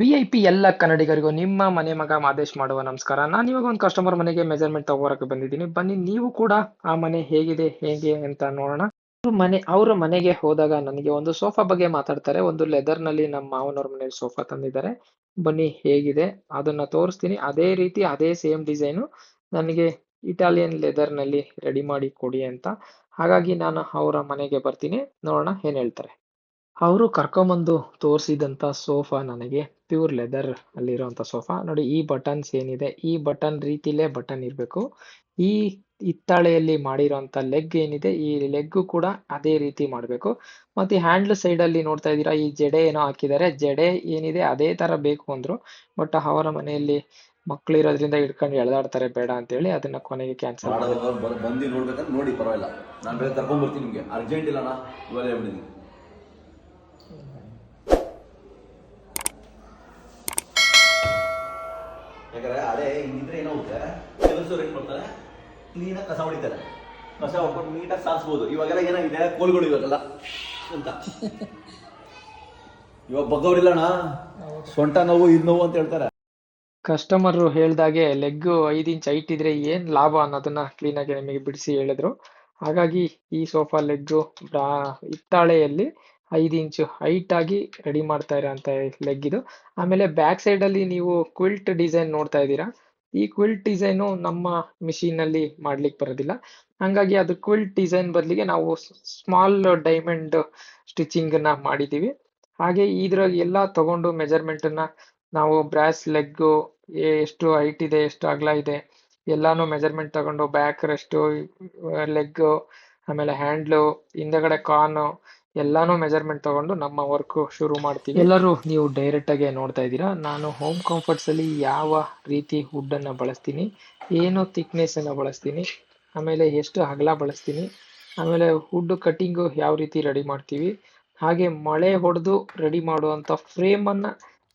V I P ಎಲ್ಲ ಕನ್ನಡಿಗರಿಗೂ ನಿಮ್ಮ ಮನೆ ಮಗ ಮಾದೇಶ್ ಮಾಡುವ ನಮಸ್ಕಾರ. ನಾನು ಇವಾಗ ಒಂದು ಕಸ್ಟಮರ್ ಮನೆಗೆ ಮೆಜರ್ಮೆಂಟ್ ತಗೋರಕ್ಕೆ ಬಂದಿದ್ದೀನಿ. ಬನ್ನಿ, ನೀವು ಕೂಡ ಆ ಮನೆ ಹೇಗಿದೆ, ಹೇಗೆ ಅಂತ ನೋಡೋಣ. ಮನೆ, ಅವ್ರ ಮನೆಗೆ ಹೋದಾಗ ನನಗೆ ಒಂದು ಸೋಫಾ ಬಗ್ಗೆ ಮಾತಾಡ್ತಾರೆ. ಒಂದು ಲೆದರ್ನಲ್ಲಿ ನಮ್ಮ ಮಾವನವ್ರ ಮನೇಲಿ ಸೋಫಾ ತಂದಿದ್ದಾರೆ. ಬನ್ನಿ, ಹೇಗಿದೆ? ಅದನ್ನ ತೋರಿಸ್ತೀನಿ. ಅದೇ ರೀತಿ ಅದೇ ಸೇಮ್ ಡಿಸೈನು ನನಗೆ ಇಟಾಲಿಯನ್ ಲೆದರ್ನಲ್ಲಿ ರೆಡಿ ಮಾಡಿ ಕೊಡಿ ಅಂತ. ಹಾಗಾಗಿ ನಾನು ಅವರ ಮನೆಗೆ ಬರ್ತೀನಿ. ನೋಡೋಣ ಏನ್ ಹೇಳ್ತಾರೆ. ಅವರು ಕರ್ಕೊಂಬಂದು ತೋರಿಸಿದಂತ ಸೋಫಾ ನನಗೆ. ಪ್ಯೂರ್ ಲೆದರ್ ಅಲ್ಲಿರುವಂತ ಸೋಫಾ. ನೋಡಿ, ಈ ಬಟನ್ಸ್ ಏನಿದೆ? ಈ ಬಟನ್ ರೀತಿಲೇ ಬಟನ್ ಇರಬೇಕು. ಈ ಹಿತ್ತಾಳೆಯಲ್ಲಿ ಮಾಡಿರೋಂಥ ಲೆಗ್ ಏನಿದೆ, ಈ ಲೆಗ್ ಕೂಡ ಅದೇ ರೀತಿ ಮಾಡಬೇಕು. ಮತ್ತೆ ಹ್ಯಾಂಡ್ಲ್ ಸೈಡ್ ಅಲ್ಲಿ ನೋಡ್ತಾ ಇದ್ದೀರಾ, ಈ ಜಡೆ ಏನೋ ಹಾಕಿದ್ದಾರೆ. ಜಡೆ ಏನಿದೆ, ಅದೇ ತರ ಬೇಕು ಅಂದ್ರು. ಬಟ್ ಅವರ ಮನೆಯಲ್ಲಿ ಮಕ್ಳು ಇರೋದ್ರಿಂದ ಹಿಡ್ಕೊಂಡು ಎಳ್ದಾಡ್ತಾರೆ ಬೇಡ ಅಂತ ಹೇಳಿ ಅದನ್ನ ಕೊನೆಗೆ ಕ್ಯಾನ್ಸಲ್ ಮಾಡಿ ನೋಡಿ ಪರವಾಗಿಲ್ಲ. ನಾನು ಬೇರೆ ತಗೊಂಡ್ಬರ್ತೀನಿ ನಿಮಗೆ. ಅರ್ಜೆಂಟ್ ಇಲ್ಲ ಇವಾಗ ಯಾಕಂದ್ರೆ ಅದೇ ಹಿಂಗಿದ್ರೆ ಏನಾಗುತ್ತೆ ಕೆಲಸವ್ರು ಏನ್ ಮಾಡ್ತಾರೆ ಕ್ಲೀನಾಗಿ ಕಸ ಹೊಡಿತಾರೆ. ಕಸ ಹೊಡ್ಕೊಂಡು ನೀಟಾಗಿ ಸಾರಿಸ್ಬೋದು. ಇವಾಗೆಲ್ಲ ಏನಾಗಿದೆ ಕೋಲ್ಗಳು ಇವಾಗೆಲ್ಲ. ಅಂತ ಇವಾಗ ಬಗ್ಗವ್ರಿಲ್ಲ ಅಣ್ಣ ಸೊಂಟ ನೋವು ಇದು ನೋವು ಅಂತ ಹೇಳ್ತಾರೆ. ಕಸ್ಟಮರ್ ಹೇಳ್ದಾಗೆ ಲೆಗ್ ಐದು ಇಂಚ್ ಹೈಟ್ ಇದ್ರೆ ಏನ್ ಲಾಭ ಅನ್ನೋದನ್ನ ಕ್ಲೀನ್ ಆಗಿ ನಿಮಗೆ ಬಿಡಿಸಿ ಹೇಳಿದ್ರು. ಹಾಗಾಗಿ ಈ ಸೋಫಾ ಲೆಗ್ ಹಿತ್ತಾಳೆಯಲ್ಲಿ ಐದು ಇಂಚು ಹೈಟ್ ಆಗಿ ರೆಡಿ ಮಾಡ್ತಾ ಇರೋಂಥ ಲೆಗ್ ಇದು. ಆಮೇಲೆ ಬ್ಯಾಕ್ ಸೈಡ್ ಅಲ್ಲಿ ನೀವು ಕ್ವಿಲ್ಟ್ ಡಿಸೈನ್ ನೋಡ್ತಾ ಇದ್ದೀರಾ? ಈ ಕ್ವಿಲ್ಟ್ ಡಿಸೈನು ನಮ್ಮ ಮಿಷಿನ್ ಅಲ್ಲಿ ಮಾಡ್ಲಿಕ್ಕೆ ಬರೋದಿಲ್ಲ. ಹಂಗಾಗಿ ಅದು ಕ್ವಿಲ್ಟ್ ಡಿಸೈನ್ ಬದಲಿಗೆ ನಾವು ಸ್ಮಾಲ್ ಡೈಮಂಡ್ ಸ್ಟಿಚಿಂಗ್ನ ಮಾಡಿದೀವಿ ಹಾಗೆ ಇದ್ರಾಗ ಎಲ್ಲ ತಗೊಂಡು ಮೆಜರ್ಮೆಂಟ್ನ ನಾವು ಬ್ರಾಸ್ ಲೆಗ್ ಎಷ್ಟು ಹೈಟ್ ಇದೆ, ಎಷ್ಟು ಅಗಲ ಇದೆ, ಎಲ್ಲಾನು ಮೆಜರ್ಮೆಂಟ್ ತಗೊಂಡು ಬ್ಯಾಕ್ ರೆಸ್ಟ್ ಲೆಗ್ ಆಮೇಲೆ ಹ್ಯಾಂಡ್ಲು ಹಿಂದಗಡೆ ಕಾನ್ ಎಲ್ಲಾನು ಮೆಜರ್ಮೆಂಟ್ ತಗೊಂಡು ನಮ್ಮ ವರ್ಕ್ ಶುರು ಮಾಡ್ತೀವಿ. ಎಲ್ಲರೂ ನೀವು ಡೈರೆಕ್ಟ್ ಆಗಿ ನೋಡ್ತಾ ಇದ್ದೀರಾ? ನಾನು ಹೋಮ್ ಕಂಫರ್ಟ್ಸ್ ಅಲ್ಲಿ ಯಾವ ರೀತಿ ಹುಡ್ ಅನ್ನ ಬಳಸ್ತೀನಿ, ಏನು ಥಿಕ್ನೆಸ್ ಅನ್ನ ಬಳಸ್ತೀನಿ, ಆಮೇಲೆ ಎಷ್ಟು ಅಗಲ ಬಳಸ್ತೀನಿ, ಆಮೇಲೆ ಹುಡ್ ಕಟ್ಟಿಂಗು ಯಾವ ರೀತಿ ರೆಡಿ ಮಾಡ್ತೀವಿ, ಹಾಗೆ ಮಳೆ ಹೊಡೆದು ರೆಡಿ ಮಾಡುವಂತ ಫ್ರೇಮ್ ಅನ್ನ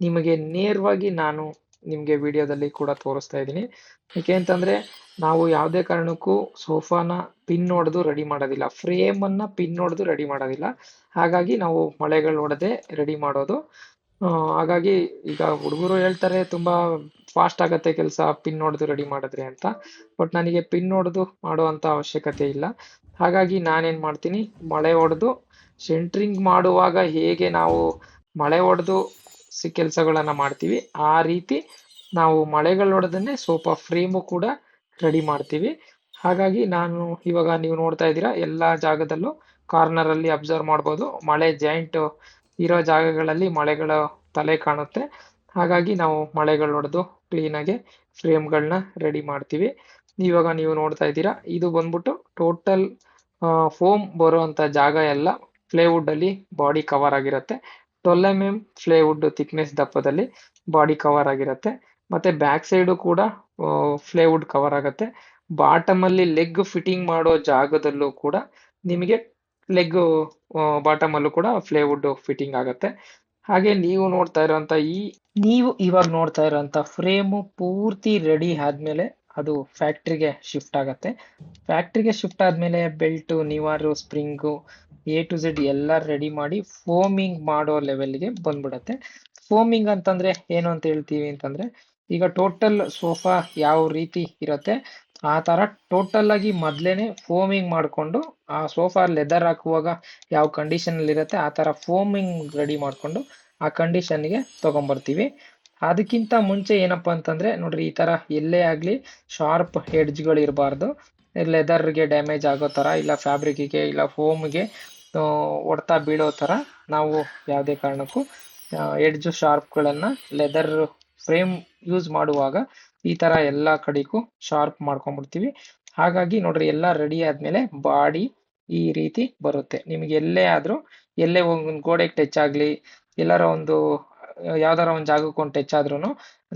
ನಿಮಗೆ ನೇರವಾಗಿ ನಾನು ನಿಮಗೆ ವಿಡಿಯೋದಲ್ಲಿ ಕೂಡ ತೋರಿಸ್ತಾ ಇದ್ದೀನಿ. ಏಕೆ ಅಂತಂದ್ರೆ ನಾವು ಯಾವುದೇ ಕಾರಣಕ್ಕೂ ಸೋಫಾನ ಪಿನ್ ಹೊಡೆದು ರೆಡಿ ಮಾಡೋದಿಲ್ಲ. ಫ್ರೇಮ್ ಅನ್ನ ಪಿನ್ ಹೊಡೆದು ರೆಡಿ ಮಾಡೋದಿಲ್ಲ. ಹಾಗಾಗಿ ನಾವು ಮಳೆಗಳು ಹೊಡೆದೇ ರೆಡಿ ಮಾಡೋದು. ಹಾಗಾಗಿ ಈಗ ಹುಡುಗರು ಹೇಳ್ತಾರೆ ತುಂಬಾ ಫಾಸ್ಟ್ ಆಗತ್ತೆ ಕೆಲಸ, ಪಿನ್ ಹೊಡೆದು ರೆಡಿ ಮಾಡಿದ್ರೆ ಅಂತ. ಬಟ್ ನನಗೆ ಪಿನ್ ಹೊಡೆದು ಮಾಡುವಂತ ಅವಶ್ಯಕತೆ ಇಲ್ಲ. ಹಾಗಾಗಿ ನಾನೇನ್ ಮಾಡ್ತೀನಿ, ಮಳೆ ಹೊಡೆದು ಸೆಂಟ್ರಿಂಗ್ ಮಾಡುವಾಗ ಹೇಗೆ ನಾವು ಮಳೆ ಹೊಡೆದು ಕೆಲಸಗಳನ್ನ ಮಾಡ್ತೀವಿ. ಆ ರೀತಿ ನಾವು ಮಳೆಗಳು ಸೋಪ ಫ್ರೇಮು ಕೂಡ ರೆಡಿ ಮಾಡ್ತೀವಿ. ಹಾಗಾಗಿ ನಾನು ಇವಾಗ ನೀವು ನೋಡ್ತಾ ಇದ್ದೀರಾ, ಎಲ್ಲ ಜಾಗದಲ್ಲೂ ಕಾರ್ನರಲ್ಲಿ ಅಬ್ಸರ್ವ್ ಮಾಡ್ಬೋದು. ಮಳೆ ಜಾಯಿಂಟ್ ಇರೋ ಜಾಗಗಳಲ್ಲಿ ಮಳೆಗಳ ತಲೆ ಕಾಣುತ್ತೆ. ಹಾಗಾಗಿ ನಾವು ಮಳೆಗಳು ಹೊಡೆದು ಕ್ಲೀನಾಗಿ ಫ್ರೇಮ್ಗಳನ್ನ ರೆಡಿ ಮಾಡ್ತೀವಿ. ಇವಾಗ ನೀವು ನೋಡ್ತಾ ಇದ್ದೀರಾ, ಇದು ಬಂದ್ಬಿಟ್ಟು ಟೋಟಲ್ ಫೋಮ್ ಬರುವಂತ ಜಾಗ ಎಲ್ಲ ಪ್ಲೇವುಡ್ ಅಲ್ಲಿ ಬಾಡಿ ಕವರ್ ಆಗಿರುತ್ತೆ. Twelve M M plywood thickness ದಪ್ಪದಲ್ಲಿ body cover ಆಗಿರುತ್ತೆ. ಮತ್ತೆ ಬ್ಯಾಕ್ ಸೈಡು ಕೂಡ ಫ್ಲೇವುಡ್ ಕವರ್ ಆಗುತ್ತೆ. ಬಾಟಮ್ ಅಲ್ಲಿ ಲೆಗ್ ಫಿಟ್ಟಿಂಗ್ ಮಾಡೋ ಜಾಗದಲ್ಲೂ ಕೂಡ ನಿಮಗೆ ಲೆಗ್ ಬಾಟಮ್ ಅಲ್ಲೂ ಕೂಡ ಫ್ಲೇವುಡ್ ಫಿಟ್ಟಿಂಗ್ ಆಗುತ್ತೆ. ಹಾಗೆ ನೀವು ನೋಡ್ತಾ ಇರುವಂತ ಈ, ನೀವು ಇವಾಗ ನೋಡ್ತಾ ಇರುವಂತ ಫ್ರೇಮು ಪೂರ್ತಿ ರೆಡಿ ಆದ್ಮೇಲೆ ಅದು ಫ್ಯಾಕ್ಟ್ರಿಗೆ ಶಿಫ್ಟ್ ಆಗತ್ತೆ. ಫ್ಯಾಕ್ಟ್ರಿಗೆ ಶಿಫ್ಟ್ ಆದ್ಮೇಲೆ ಬೆಲ್ಟು, ನಿವಾರು ಸ್ಪ್ರಿಂಗು ಎ ಟು ಝೆಡ್ ಎಲ್ಲ ರೆಡಿ ಮಾಡಿ ಫೋಮಿಂಗ್ ಮಾಡೋ ಲೆವೆಲ್ಗೆ ಬಂದ್ಬಿಡತ್ತೆ. ಫೋಮಿಂಗ್ ಅಂತಂದ್ರೆ ಏನು ಅಂತ ಹೇಳ್ತೀವಿ ಅಂತಂದ್ರೆ ಈಗ ಟೋಟಲ್ ಸೋಫಾ ಯಾವ ರೀತಿ ಇರುತ್ತೆ? ಆ ತರ ಟೋಟಲ್ ಆಗಿ ಮೊದ್ಲೇನೆ ಫೋಮಿಂಗ್ ಮಾಡ್ಕೊಂಡು ಆ ಸೋಫಾ ಲೆದರ್ ಹಾಕುವಾಗ ಯಾವ ಕಂಡೀಷನ್ ಅಲ್ಲಿ ಇರುತ್ತೆ ಆ ತರ ಫೋಮಿಂಗ್ ರೆಡಿ ಮಾಡ್ಕೊಂಡು ಆ ಕಂಡೀಷನ್ಗೆ ತಗೊಂಡ್ಬರ್ತೀವಿ ಅದಕ್ಕಿಂತ ಮುಂಚೆ ಏನಪ್ಪಾ ಅಂತಂದ್ರೆ ನೋಡ್ರಿ ಈ ತರ ಎಲ್ಲೇ ಆಗ್ಲಿ ಶಾರ್ಪ್ ಹೆಡ್ಜ್ಗಳು ಇರಬಾರ್ದು ಲೆದರ್ಗೆ ಡ್ಯಾಮೇಜ್ ಆಗೋ ತರ ಇಲ್ಲ ಫ್ಯಾಬ್ರಿಕ್ಗೆ ಇಲ್ಲ ಫೋಮ್ಗೆ ಹೊಡ್ತಾ ಬೀಳೋ ಥರ ನಾವು ಯಾವುದೇ ಕಾರಣಕ್ಕೂ ಎಡ್ಜು ಶಾರ್ಪ್ಗಳನ್ನು ಲೆದರ್ ಫ್ರೇಮ್ ಯೂಸ್ ಮಾಡುವಾಗ ಈ ಥರ ಎಲ್ಲ ಕಡೆಗೂ ಶಾರ್ಪ್ ಮಾಡ್ಕೊಂಡ್ಬಿಡ್ತೀವಿ. ಹಾಗಾಗಿ ನೋಡ್ರಿ, ಎಲ್ಲ ರೆಡಿ ಆದಮೇಲೆ ಬಾಡಿ ಈ ರೀತಿ ಬರುತ್ತೆ. ನಿಮಗೆ ಎಲ್ಲೇ ಆದರೂ, ಎಲ್ಲೇ ಒಂದು ಗೋಡೆಗೆ ಟಚ್ ಆಗಲಿ, ಎಲ್ಲರ ಒಂದು ಯಾವ್ದಾರ ಒಂದು ಜಾಗಕ್ಕೆ ಒಂದು ಟಚ್ ಆದ್ರೂ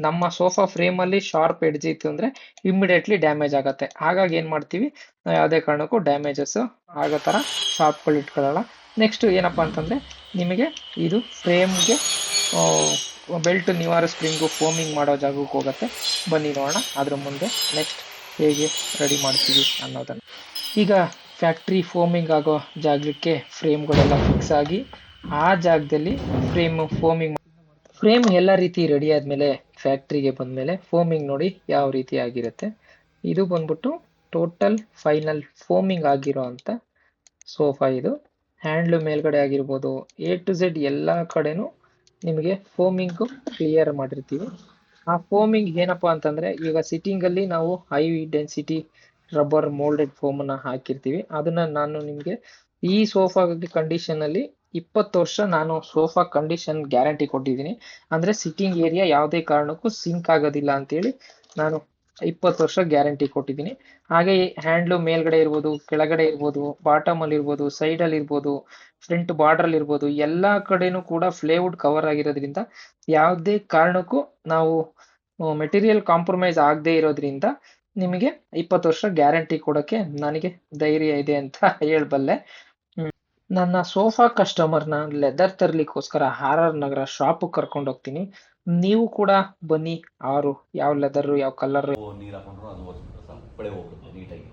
ನಮ್ಮ ಸೋಫಾ ಫ್ರೇಮ್ ಅಲ್ಲಿ ಶಾರ್ಪ್ ಎಡ್ಜ್ ಇತ್ತು ಅಂದ್ರೆ ಇಮಿಡಿಯೇಟ್ಲಿ ಡ್ಯಾಮೇಜ್ ಆಗುತ್ತೆ. ಹಾಗಾಗಿ ಏನ್ ಮಾಡ್ತೀವಿ? ನಾವು ಯಾವುದೇ ಕಾರಣಕ್ಕೂ ಡ್ಯಾಮೇಜಸ್ ಆಗೋ ತರ ಶಾರ್ಪ್ಗಳು ಇಟ್ಕೊಳ್ಳಲ್ಲ. ನೆಕ್ಸ್ಟ್ ಏನಪ್ಪ ಅಂತಂದ್ರೆ ನಿಮಗೆ ಇದು ಫ್ರೇಮ್ಗೆ ಬೆಲ್ಟ್ ನಿವಾರ ಸ್ಪ್ರಿಂಗು ಫೋಮಿಂಗ್ ಮಾಡೋ ಜಾಗಕ್ಕೆ ಹೋಗುತ್ತೆ. ಬನ್ನಿ ನೋಡೋಣ. ಅದ್ರ ಮುಂದೆ ನೆಕ್ಸ್ಟ್ ಹೇಗೆ ರೆಡಿ ಮಾಡ್ತೀವಿ ಅನ್ನೋದನ್ನ. ಈಗ ಫ್ಯಾಕ್ಟ್ರಿ ಫೋಮಿಂಗ್ ಆಗೋ ಜಾಗಕ್ಕೆ ಫ್ರೇಮ್ಗಳೆಲ್ಲ ಫಿಕ್ಸ್ ಆಗಿ ಆ ಜಾಗದಲ್ಲಿ ಫ್ರೇಮ್ ಫೋಮಿಂಗ್ ಫ್ರೇಮ್ ಎಲ್ಲ ರೀತಿ ರೆಡಿ ಆದಮೇಲೆ ಫ್ಯಾಕ್ಟ್ರಿಗೆ ಬಂದಮೇಲೆ ಫೋಮಿಂಗ್ ನೋಡಿ ಯಾವ ರೀತಿ ಆಗಿರುತ್ತೆ. ಇದು ಬಂದ್ಬಿಟ್ಟು ಟೋಟಲ್ ಫೈನಲ್ ಫೋಮಿಂಗ್ ಆಗಿರೋ ಅಂತ ಸೋಫಾ ಇದು. ಹ್ಯಾಂಡ್ಲು ಮೇಲ್ಗಡೆ ಆಗಿರ್ಬೋದು ಎ ಟು ಝೆಡ್ ಎಲ್ಲ ಕಡೆನೂ ನಿಮಗೆ ಫೋಮಿಂಗು ಕ್ಲಿಯರ್ ಮಾಡಿರ್ತೀವಿ. ಆ ಫೋಮಿಂಗ್ ಏನಪ್ಪಾ ಅಂತಂದ್ರೆ ಈಗ ಸಿಟ್ಟಿಂಗ್ ಅಲ್ಲಿ ನಾವು ಹೈ ಡೆನ್ಸಿಟಿ ರಬ್ಬರ್ ಮೋಲ್ಡೆಡ್ ಫೋಮನ್ನು ಹಾಕಿರ್ತೀವಿ. ಅದನ್ನ ನಾನು ನಿಮಗೆ ಈ ಸೋಫಾ ಕಂಡೀಷನ್ ಅಲ್ಲಿ ಇಪ್ಪತ್ತು ವರ್ಷ ನಾನು ಸೋಫಾ ಕಂಡೀಷನ್ ಗ್ಯಾರಂಟಿ ಕೊಟ್ಟಿದ್ದೀನಿ ಅಂದ್ರೆ ಸಿಟ್ಟಿಂಗ್ ಏರಿಯಾ ಯಾವುದೇ ಕಾರಣಕ್ಕೂ ಸಿಂಕ್ ಆಗೋದಿಲ್ಲ ಅಂತೇಳಿ ನಾನು ಇಪ್ಪತ್ತು ವರ್ಷ ಗ್ಯಾರಂಟಿ ಕೊಟ್ಟಿದ್ದೀನಿ ಹಾಗೆ ಹ್ಯಾಂಡ್ಲು ಮೇಲ್ಗಡೆ ಇರ್ಬೋದು, ಕೆಳಗಡೆ ಇರ್ಬೋದು ಬಾಟಮ್ ಅಲ್ಲಿ ಇರ್ಬೋದು ಸೈಡ್ ಅಲ್ಲಿ ಇರ್ಬೋದು ಫ್ರಂಟ್ ಬಾರ್ಡರ್ ಅಲ್ಲಿ ಇರ್ಬೋದು, ಎಲ್ಲಾ ಕಡೆನೂ ಕೂಡ ಫ್ಲೇವುಡ್ ಕವರ್ ಆಗಿರೋದ್ರಿಂದ ಯಾವುದೇ ಕಾರಣಕ್ಕೂ ನಾವು ಮೆಟೀರಿಯಲ್ ಕಾಂಪ್ರಮೈಸ್ ಆಗದೆ ಇರೋದ್ರಿಂದ ನಿಮಗೆ ಇಪ್ಪತ್ತು ವರ್ಷ ಗ್ಯಾರಂಟಿ ಕೊಡೋಕ್ಕೆ ನನಗೆ ಧೈರ್ಯ ಇದೆ ಅಂತ ಹೇಳ್ಬಲ್ಲೆ. ನನ್ನ ಸೋಫಾ ಕಸ್ಟಮರ್ನ ಲೆದರ್ ತರಲಿಕ್ಕೋಸ್ಕರ ಆರ್ ಆರ್ ನಗರ ಶಾಪ್ ಕರ್ಕೊಂಡು ಹೋಗ್ತೀನಿ. ನೀವು ಕೂಡ ಬನ್ನಿ. ಆರು ಯಾವ ಲೆದರ್ ಯಾವ ಕಲರ್ ನೀರು ಹಾಕೊಂಡ್ರು ಅದು ಹೋಗ್ಬಿಡುತ್ತೆ ಬಳೆ ಹೋಗ್ಬಿಡುತ್ತೆ ನೀಟಾಗಿ.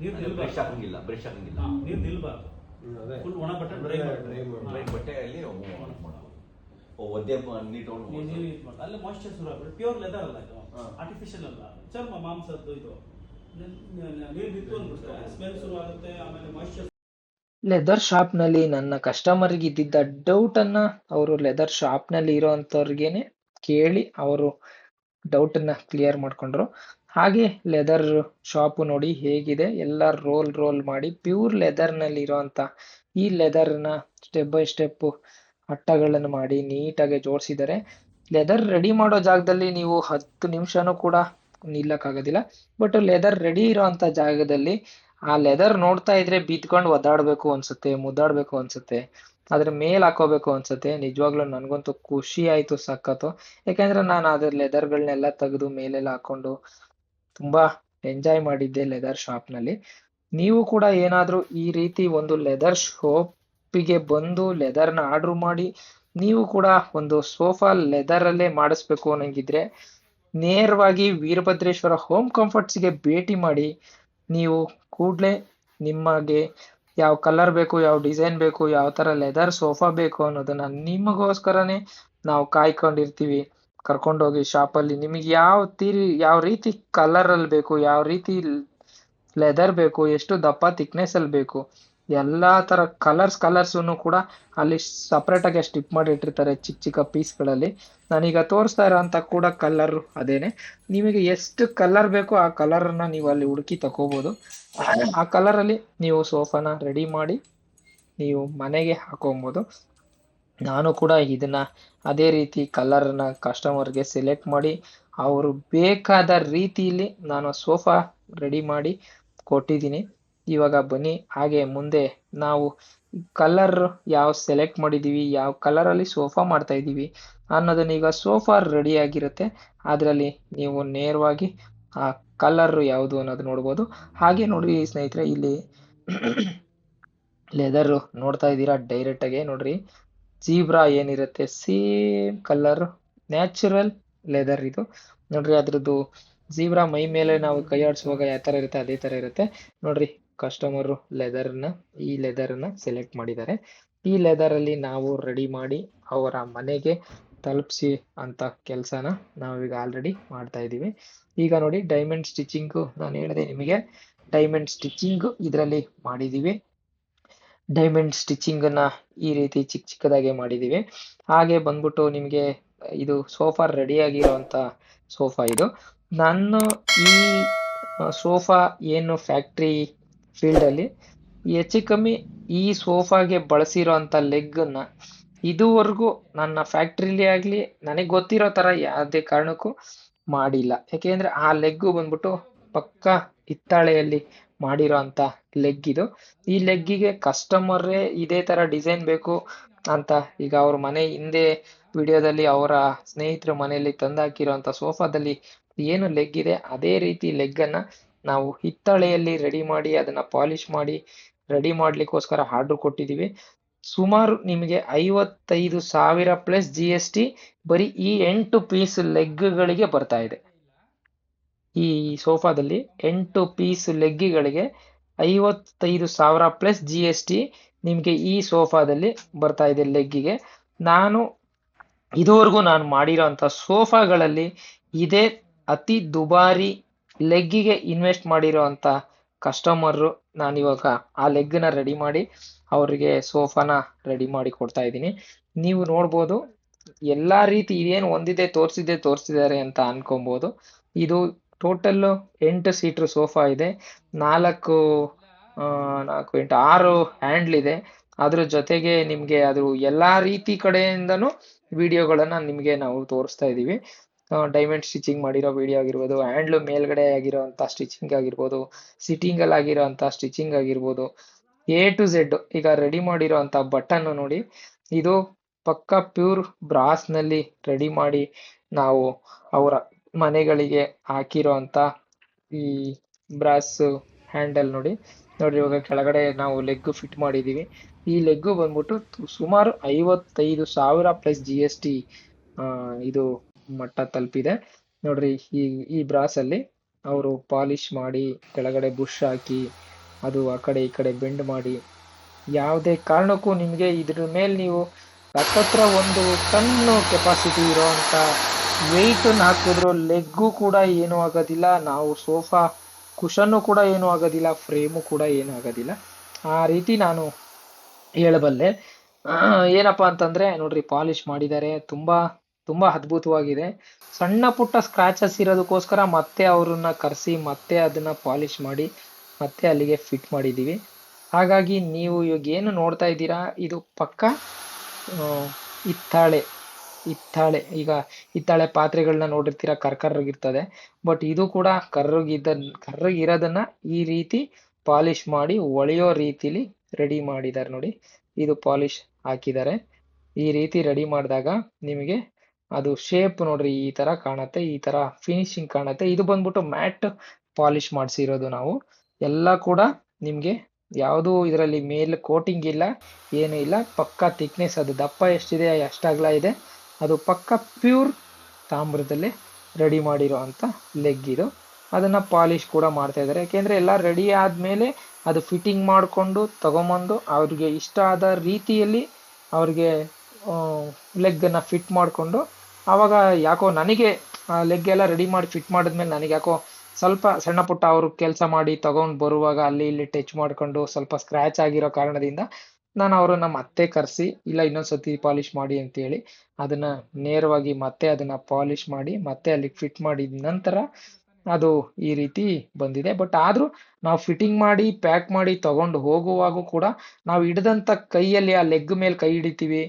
ನೀರು ನಿಲ್ಬಾರ್ದು. Brush ಹಾಕಂಗಿಲ್ಲ brush ಹಾಕಂಗಿಲ್ಲ. ನೀರು ನಿಲ್ಬಾರ್ದು. ಫುಲ್ ಒಣ ಬಟ್ಟೆ ಡ್ರೈ ಡ್ರೈ ಬಟ್ಟೆಯಲ್ಲಿ ಒದ್ದೆ ನೀಟ್ ನೀರು ನೀರು ಇದು ಮಾಡಿ ಅಲ್ಲೇ ಮಾಯ್ಶ್ಚರ್ ಶುರು ಆಗ್ಬಿಟ್ಟು ಪ್ಯೂರ್ ಲೆದರ್ ಅಲ್ಲ ಇದು. ಆರ್ಟಿಫಿಷಿಯಲ್ ಅಲ್ಲ. ಚರ್ಮ ಮಾಂಸದ್ದು ಇದು. ನೀರು ನಿಂತು ಅನ್ಬಿಡ್ತಾರೆ ಸ್ಮೆಲ್ ಶುರು ಆಗುತ್ತೆ ಆಮೇಲೆ ಮಾಯ್ಶ್ಚರ್ ಲೆದರ್ ಶಾಪ್ನಲ್ಲಿ ನನ್ನ ಕಸ್ಟಮರ್ಗೆ ಇದ್ದಿದ್ದ ಡೌಟ್ ಅನ್ನ ಅವರು ಲೆದರ್ ಶಾಪ್ನಲ್ಲಿ ಇರೋಂಥವ್ರಿಗೇನೆ ಕೇಳಿ ಅವರು ಡೌಟ್ ಅನ್ನ ಕ್ಲಿಯರ್ ಮಾಡ್ಕೊಂಡ್ರು. ಹಾಗೆ ಲೆದರ್ ಶಾಪ್ ನೋಡಿ ಹೇಗಿದೆ, ಎಲ್ಲ ರೋಲ್ ರೋಲ್ ಮಾಡಿ ಪ್ಯೂರ್ ಲೆದರ್ನಲ್ಲಿ ಇರೋಂಥ ಈ ಲೆದರ್ನ ಸ್ಟೆಪ್ ಬೈ ಸ್ಟೆಪ್ ಅಟ್ಟಗಳನ್ನು ಮಾಡಿ ನೀಟಾಗಿ ಜೋಡಿಸಿದ್ದಾರೆ. ಲೆದರ್ ರೆಡಿ ಮಾಡೋ ಜಾಗದಲ್ಲಿ ನೀವು ಹತ್ತು ನಿಮಿಷನೂ ಕೂಡ ನಿಲ್ಲಕ್ಕಾಗೋದಿಲ್ಲ. ಬಟ್ ಲೆದರ್ ರೆಡಿ ಇರೋವಂಥ ಜಾಗದಲ್ಲಿ ಆ ಲೆದರ್ ನೋಡ್ತಾ ಇದ್ರೆ ಬಿದ್ಕೊಂಡು ಒದ್ದಾಡ್ಬೇಕು ಅನ್ಸುತ್ತೆ, ಮುದ್ದಾಡ್ಬೇಕು ಅನ್ಸುತ್ತೆ. ಅದ್ರ ಮೇಲ್ ಹಾಕೋಬೇಕು ಅನ್ಸುತ್ತೆ. ನಿಜವಾಗ್ಲೂ ನನ್ಗಂತೂ ಖುಷಿ ಆಯ್ತು, ಸಖತ್ತು. ಯಾಕಂದ್ರೆ ನಾನು ಅದ್ರ ಲೆದರ್ಗಳನ್ನೆಲ್ಲ ತೆಗೆದು ಮೇಲೆಲ್ಲ ಹಾಕೊಂಡು ತುಂಬಾ ಎಂಜಾಯ್ ಮಾಡಿದ್ದೆ ಲೆದರ್ ಶಾಪ್ನಲ್ಲಿ. ನೀವು ಕೂಡ ಏನಾದ್ರೂ ಈ ರೀತಿ ಒಂದು ಲೆದರ್ ಶಾಪಿಗೆ ಬಂದು ಲೆದರ್ನ ಆರ್ಡರ್ ಮಾಡಿ, ನೀವು ಕೂಡ ಒಂದು ಸೋಫಾ ಲೆದರ್ ಅಲ್ಲೇ ಮಾಡಿಸ್ಬೇಕು ಅನ್ನಂಗಿದ್ರೆ, ನೇರವಾಗಿ ವೀರಭದ್ರೇಶ್ವರ ಹೋಮ್ ಕಂಫರ್ಟ್ಸ್ಗೆ ಭೇಟಿ ಮಾಡಿ ನೀವು ಕೂಡಲೇ ನಿಮಗೆ ಯಾವ ಕಲರ್ ಬೇಕು, ಯಾವ ಡಿಸೈನ್ ಬೇಕು, ಯಾವ ತರ ಲೆದರ್ ಸೋಫಾ ಬೇಕು ಅನ್ನೋದನ್ನ ನಿಮಗೋಸ್ಕರನೇ ನಾವು ಕಾಯ್ಕೊಂಡಿರ್ತೀವಿ. ಕರ್ಕೊಂಡೋಗಿ ಶಾಪಲ್ಲಿ ನಿಮಗೆ ಯಾವ ತೀರಿ, ಯಾವ ರೀತಿ ಕಲರ್ ಅಲ್ಲಿ ಬೇಕು, ಯಾವ ರೀತಿ ಲೆದರ್ ಬೇಕು, ಎಷ್ಟು ದಪ್ಪ thickness ಅಲ್ಲಿ ಬೇಕು. ಎಲ್ಲಾ ತರ ಕಲರ್ಸ್ ಕಲರ್ಸ್ ಕೂಡ ಅಲ್ಲಿ ಸಪರೇಟ್ ಆಗಿ ಸ್ಟಿಪ್ ಮಾಡಿ ಇಟ್ಟಿರ್ತಾರೆ ಚಿಕ್ಕ ಚಿಕ್ಕ ಪೀಸ್ಗಳಲ್ಲಿ ನಾನೀಗ ತೋರಿಸ್ತಾ ಇರೋಂತ ಕೂಡ ಕಲರ್ ಅದೇನೆ. ನಿಮಗೆ ಎಷ್ಟು ಕಲರ್ ಬೇಕೋ ಆ ಕಲರ್ ಅನ್ನ ನೀವು ಅಲ್ಲಿ ಹುಡುಕಿ ತಗೋಬಹುದು ಆ ಕಲರ್ ಅಲ್ಲಿ ನೀವು ಸೋಫಾನ ರೆಡಿ ಮಾಡಿ ನೀವು ಮನೆಗೆ ಹಾಕೋಬಹುದು ನಾನು ಕೂಡ ಇದನ್ನ ಅದೇ ರೀತಿ ಕಲರ್ನ ಕಸ್ಟಮರ್ಗೆ ಸೆಲೆಕ್ಟ್ ಮಾಡಿ ಅವರು ಬೇಕಾದ ರೀತಿಯಲ್ಲಿ ನಾನು ಸೋಫಾ ರೆಡಿ ಮಾಡಿ ಕೊಟ್ಟಿದ್ದೀನಿ. ಇವಾಗ ಬನ್ನಿ. ಹಾಗೆ ಮುಂದೆ ನಾವು ಕಲರ್ ಯಾವ ಸೆಲೆಕ್ಟ್ ಮಾಡಿದ್ದೀವಿ ಯಾವ ಕಲರಲ್ಲಿ ಸೋಫಾ ಮಾಡ್ತಾ ಇದ್ದೀವಿ ಅನ್ನೋದನ್ನ ಈಗ ಸೋಫಾ ರೆಡಿ ಆಗಿರುತ್ತೆ. ಅದರಲ್ಲಿ ನೀವು ನೇರವಾಗಿ ಆ ಕಲರ್ ಯಾವುದು ಅನ್ನೋದು ನೋಡ್ಬೋದು. ಹಾಗೆ ನೋಡಿ ಸ್ನೇಹಿತರೆ, ಇಲ್ಲಿ ಲೆದರು ನೋಡ್ತಾ ಇದ್ದೀರಾ? ಡೈರೆಕ್ಟ್ ಆಗಿ ನೋಡ್ರಿ. ಜೀಬ್ರಾ ಏನಿರುತ್ತೆ? ಸೇಮ್ ಕಲರ್ ನ್ಯಾಚುರಲ್ ಲೆದರ್ ಇದು. ನೋಡ್ರಿ, ಅದ್ರದ್ದು ಜೀಬ್ರಾ ಮೈ ಮೇಲೆ ನಾವು ಕೈ ಆಡಿಸುವಾಗ ಯಾವ ಥರ ಇರುತ್ತೆ? ಅದೇ ತರ ಇರುತ್ತೆ. ನೋಡ್ರಿ ಕಸ್ಟಮರು ಲೆದರ್ನ, ಈ ಲೆದರ್ನ ಸೆಲೆಕ್ಟ್ ಮಾಡಿದ್ದಾರೆ. ಈ ಲೆದರಲ್ಲಿ ನಾವು ರೆಡಿ ಮಾಡಿ ಅವರ ಮನೆಗೆ ತಲುಪಿಸಿ ಅಂತ ಕೆಲಸನ ನಾವೀಗ ಆಲ್ರೆಡಿ ಮಾಡ್ತಾ ಇದ್ದೀವಿ. ಈಗ ನೋಡಿ ಡೈಮಂಡ್ ಸ್ಟಿಚಿಂಗು ನಾನು ಹೇಳಿದೆ ನಿಮಗೆ ಡೈಮಂಡ್ ಸ್ಟಿಚಿಂಗ್ ಇದರಲ್ಲಿ ಮಾಡಿದ್ದೀವಿ. ಡೈಮಂಡ್ ಸ್ಟಿಚಿಂಗ್ ಅನ್ನ ಈ ರೀತಿ ಚಿಕ್ಕ ಚಿಕ್ಕದಾಗಿ ಮಾಡಿದ್ದೀವಿ. ಹಾಗೆ ಬಂದ್ಬಿಟ್ಟು ನಿಮಗೆ ಇದು ಸೋಫಾ ರೆಡಿ ಆಗಿರುವಂತ ಸೋಫಾ ಇದು. ನಾನು ಈ ಸೋಫಾ ಏನು ಫ್ಯಾಕ್ಟ್ರಿ ಫೀಲ್ಡ್ ಅಲ್ಲಿ ಹೆಚ್ಚು ಕಮ್ಮಿ ಈ ಸೋಫಾಗೆ ಬಳಸಿರೋಂಥ ಲೆಗ್ ಅನ್ನ ಇದುವರೆಗೂ ನನ್ನ ಫ್ಯಾಕ್ಟ್ರಿಲಿ ಆಗ್ಲಿ ನನಗೆ ಗೊತ್ತಿರೋ ತರ ಯಾವುದೇ ಕಾರಣಕ್ಕೂ ಮಾಡಿಲ್ಲ. ಯಾಕೆಂದ್ರೆ ಆ ಲೆಗ್ಗು ಬಂದ್ಬಿಟ್ಟು ಪಕ್ಕ ಹಿತ್ತಾಳೆಯಲ್ಲಿ ಮಾಡಿರೋ ಅಂತ ಲೆಗ್ ಇದು. ಈ ಲೆಗ್ಗಿಗೆ ಕಸ್ಟಮರೇ ಇದೇ ತರ ಡಿಸೈನ್ ಬೇಕು ಅಂತ ಈಗ ಅವ್ರ ಮನೆ ಹಿಂದೆ ವಿಡಿಯೋದಲ್ಲಿ ಅವರ ಸ್ನೇಹಿತರ ಮನೆಯಲ್ಲಿ ತಂದಾಕಿರೋಂಥ ಸೋಫಾದಲ್ಲಿ ಏನು ಲೆಗ್ ಇದೆ, ಅದೇ ರೀತಿ ಲೆಗ್ ಅನ್ನ ನಾವು ಹಿತ್ತಾಳೆಯಲ್ಲಿ ರೆಡಿ ಮಾಡಿ ಅದನ್ನ ಪಾಲಿಶ್ ಮಾಡಿ ರೆಡಿ ಮಾಡ್ಲಿಕ್ಕೋಸ್ಕರ ಆರ್ಡ್ರ್ ಕೊಟ್ಟಿದ್ದೀವಿ ಸುಮಾರು ನಿಮಗೆ ಐವತ್ತೈದು ಸಾವಿರ ಪ್ಲಸ್ ಜಿ ಎಸ್ ಟಿ ಬರೀ ಈ ಎಂಟು ಪೀಸ್ ಲೆಗ್ಗಳಿಗೆ ಬರ್ತಾ ಇದೆ. ಈ ಸೋಫಾದಲ್ಲಿ ಎಂಟು ಪೀಸ್ ಲೆಗ್ಗಿಗಳಿಗೆ ಐವತ್ತೈದು ಸಾವಿರ ಪ್ಲಸ್ ಜಿ ಎಸ್ ಟಿ ನಿಮಗೆ ಈ ಸೋಫಾದಲ್ಲಿ ಬರ್ತಾ ಇದೆ ಲೆಗ್ಗಿಗೆ ನಾನು ಇದುವರೆಗೂ ನಾನು ಮಾಡಿರೋಂಥ ಸೋಫಾಗಳಲ್ಲಿ ಇದೇ ಅತಿ ದುಬಾರಿ ಲೆಗ್ಗಿಗೆ ಇನ್ವೆಸ್ಟ್ ಮಾಡಿರೋ ಅಂಥ ಕಸ್ಟಮರು ನಾನಿವಾಗ ಆ ಲೆಗ್ನ ರೆಡಿ ಮಾಡಿ ಅವರಿಗೆ ಸೋಫಾನ ರೆಡಿ ಮಾಡಿ ಕೊಡ್ತಾ ಇದ್ದೀನಿ. ನೀವು ನೋಡ್ಬೋದು ಎಲ್ಲ ರೀತಿ ಇದೇನು ಒಂದಿದೆ, ತೋರಿಸಿದೆ, ತೋರಿಸಿದ್ದಾರೆ ಅಂತ ಅನ್ಕೊಬೋದು. ಇದು ಟೋಟಲ್ಲು ಎಂಟು ಸೀಟ್ರ್ ಸೋಫಾ ಇದೆ. ನಾಲ್ಕು ನಾಲ್ಕು, ಎಂಟು, ಆರು ಹ್ಯಾಂಡ್ಲ್ ಇದೆ. ಅದ್ರ ಜೊತೆಗೆ ನಿಮಗೆ ಅದು ಎಲ್ಲ ರೀತಿ ಕಡೆಯಿಂದನೂ ವಿಡಿಯೋಗಳನ್ನು ನಿಮಗೆ ನಾವು ತೋರಿಸ್ತಾ ಇದೀವಿ ಡೈಮಂಡ್ ಸ್ಟಿಚಿಂಗ್ ಮಾಡಿರೋ ವಿಡಿಯೋ ಆಗಿರ್ಬೋದು ಹ್ಯಾಂಡ್ಲು ಮೇಲ್ಗಡೆ ಆಗಿರೋಂಥ ಸ್ಟಿಚಿಂಗ್ ಆಗಿರ್ಬೋದು ಸಿಟಿಂಗ್ ಅಲ್ಲಿ ಆಗಿರೋಂಥ ಸ್ಟಿಚಿಂಗ್ ಆಗಿರ್ಬೋದು ಎ ಟು ಝೆಡ್ ಈಗ ರೆಡಿ ಮಾಡಿರೋ ಅಂತ ಬಟನ್ ನೋಡಿ. ಇದು ಪಕ್ಕ ಪ್ಯೂರ್ ಬ್ರಾಸ್ನಲ್ಲಿ ರೆಡಿ ಮಾಡಿ ನಾವು ಅವರ ಮನೆಗಳಿಗೆ ಹಾಕಿರೋ ಅಂತ ಈ ಬ್ರಾಸ್ ಹ್ಯಾಂಡಲ್ ನೋಡಿ. ನೋಡಿ, ಇವಾಗ ಕೆಳಗಡೆ ನಾವು ಲೆಗ್ ಫಿಟ್ ಮಾಡಿದೀವಿ ಈ ಲೆಗ್ಗು ಬಂದ್ಬಿಟ್ಟು ಸುಮಾರು ಐವತ್ತೈದು ಸಾವಿರ ಪ್ಲಸ್ ಜಿ ಎಸ್ ಟಿ ಇದು ಮಟ್ಟ ತಲುಪಿದೆ. ನೋಡ್ರಿ, ಈ ಈ ಬ್ರಾಸ್ ಅಲ್ಲಿ ಅವರು ಪಾಲಿಶ್ ಮಾಡಿ, ಕೆಳಗಡೆ ಬುಷ್ ಹಾಕಿ, ಅದು ಆ ಕಡೆ ಈ ಕಡೆ ಬೆಂಡ್ ಮಾಡಿ, ಯಾವುದೇ ಕಾರಣಕ್ಕೂ ನಿಮಗೆ ಇದ್ರ ಮೇಲೆ ನೀವು ಹತ್ತತ್ರ ಒಂದು ಟನ್ ಕೆಪಾಸಿಟಿ ಇರೋವಂಥ ವೆಯ್ಟನ್ನು ಹಾಕಿದ್ರು ಲೆಗ್ಗು ಕೂಡ ಏನೂ ಆಗೋದಿಲ್ಲ, ನಾವು ಸೋಫಾ ಕುಷನ್ನು ಕೂಡ ಏನೂ ಆಗೋದಿಲ್ಲ ಫ್ರೇಮು ಕೂಡ ಏನೂ ಆಗೋದಿಲ್ಲ. ಆ ರೀತಿ ನಾನು ಹೇಳಬಲ್ಲೆ. ಏನಪ್ಪ ಅಂತಂದ್ರೆ, ನೋಡ್ರಿ, ಪಾಲಿಶ್ ಮಾಡಿದ್ದಾರೆ, ತುಂಬಾ ತುಂಬಾ ಅದ್ಭುತವಾಗಿದೆ. ಸಣ್ಣ ಪುಟ್ಟ ಸ್ಕ್ರಾಚಸ್ ಇರೋದಕ್ಕೋಸ್ಕರ ಮತ್ತೆ ಅವ್ರನ್ನ ಕರೆಸಿ, ಮತ್ತೆ ಅದನ್ನ ಪಾಲಿಶ್ ಮಾಡಿ, ಮತ್ತೆ ಅಲ್ಲಿಗೆ ಫಿಟ್ ಮಾಡಿದೀವಿ ಹಾಗಾಗಿ ನೀವು ಇವಾಗ ಏನು ನೋಡ್ತಾ ಇದ್ದೀರಾ? ಇದು ಪಕ್ಕ ಇತ್ತಾಳೆ ಹಿತ್ತಾಳೆ ಈಗ ಹಿತ್ತಾಳೆ ಪಾತ್ರೆಗಳನ್ನ ನೋಡಿರ್ತೀರಾ? ಕರ್ಕರ್ರಗಿರ್ತದೆ. ಬಟ್ ಇದು ಕೂಡ ಕರ್ರಗಿದ್ದ, ಕರ್ರಗಿರೋದನ್ನ ಈ ರೀತಿ ಪಾಲಿಶ್ ಮಾಡಿ, ಒಳೆಯೋ ರೀತಿಲಿ ರೆಡಿ ಮಾಡಿದ್ದಾರೆ ನೋಡಿ. ಇದು ಪಾಲಿಶ್ ಹಾಕಿದ್ದಾರೆ. ಈ ರೀತಿ ರೆಡಿ ಮಾಡಿದಾಗ ನಿಮಗೆ ಅದು ಶೇಪ್ ನೋಡ್ರಿ ಈ ತರ ಕಾಣುತ್ತೆ, ಈ ತರ ಫಿನಿಶಿಂಗ್ ಕಾಣುತ್ತೆ. ಇದು ಬಂದ್ಬಿಟ್ಟು ಮ್ಯಾಟ್ ಪಾಲಿಶ್ ಮಾಡಿಸಿರೋದು ನಾವು. ಎಲ್ಲ ಕೂಡ ನಿಮ್ಗೆ ಯಾವುದು ಇದರಲ್ಲಿ ಮೇಲ್ ಕೋಟಿಂಗ್ ಇಲ್ಲ, ಏನು ಇಲ್ಲ. ಪಕ್ಕ ಥಿಕ್ನೆಸ್ ಅದು ದಪ್ಪ ಎಷ್ಟಿದೆ, ಅಷ್ಟು ಅಗಲ ಇದೆ. ಅದು ಪಕ್ಕ ಪ್ಯೂರ್ ತಾಮ್ರದಲ್ಲಿ ರೆಡಿ ಮಾಡಿರೋ ಅಂತ ಲೆಗ್ ಇದು. ಅದನ್ನ ಪಾಲಿಶ್ ಕೂಡ ಮಾಡ್ತಾ ಇದ್ದಾರೆ. ಯಾಕೆಂದ್ರೆ ಎಲ್ಲ ರೆಡಿ ಆದ್ಮೇಲೆ ಅದು ಫಿಟ್ಟಿಂಗ್ ಮಾಡಿಕೊಂಡು ತಗೊಂಬಂದು ಅವ್ರಿಗೆ ಇಷ್ಟ ಆದ ರೀತಿಯಲ್ಲಿ ಅವ್ರಿಗೆ ಲೆಗ್ ಅನ್ನ ಫಿಟ್ ಮಾಡಿಕೊಂಡು ಆವಾಗ ಯಾಕೋ ನನಗೆ ಲೆಗ್ ಎಲ್ಲ ರೆಡಿ ಮಾಡಿ ಫಿಟ್ ಮಾಡಿದ್ಮೇಲೆ ನನಗೆ ಯಾಕೋ ಸ್ವಲ್ಪ ಸಣ್ಣ ಪುಟ್ಟ ಅವರು ಕೆಲಸ ಮಾಡಿ ತಗೊಂಡು ಬರುವಾಗ ಅಲ್ಲಿ ಇಲ್ಲಿ ಟಚ್ ಮಾಡ್ಕೊಂಡು ಸ್ವಲ್ಪ ಸ್ಕ್ರ್ಯಾಚ್ ಆಗಿರೋ ಕಾರಣದಿಂದ ನಾನು ಅವರನ್ನ ಮತ್ತೆ ಕರೆಸಿ, ಇಲ್ಲ ಇನ್ನೊಂದ್ಸತಿ ಪಾಲಿಶ್ ಮಾಡಿ ಅಂತ ಹೇಳಿ ಅದನ್ನ ನೇರವಾಗಿ ಮತ್ತೆ ಅದನ್ನ ಪಾಲಿಶ್ ಮಾಡಿ ಮತ್ತೆ ಅಲ್ಲಿಗೆ ಫಿಟ್ ಮಾಡಿದ ನಂತರ ಅದು ಈ ರೀತಿ ಬಂದಿದೆ. ಬಟ್ ಆದರೂ ನಾವು ಫಿಟ್ಟಿಂಗ್ ಮಾಡಿ ಪ್ಯಾಕ್ ಮಾಡಿ ತಗೊಂಡು ಹೋಗುವಾಗೂ ಕೂಡ ನಾವು ಹಿಡಿದಂಥ ಕೈಯಲ್ಲಿ ಆ ಲೆಗ್ ಮೇಲೆ ಕೈ ಹಿಡಿತೀವಿ.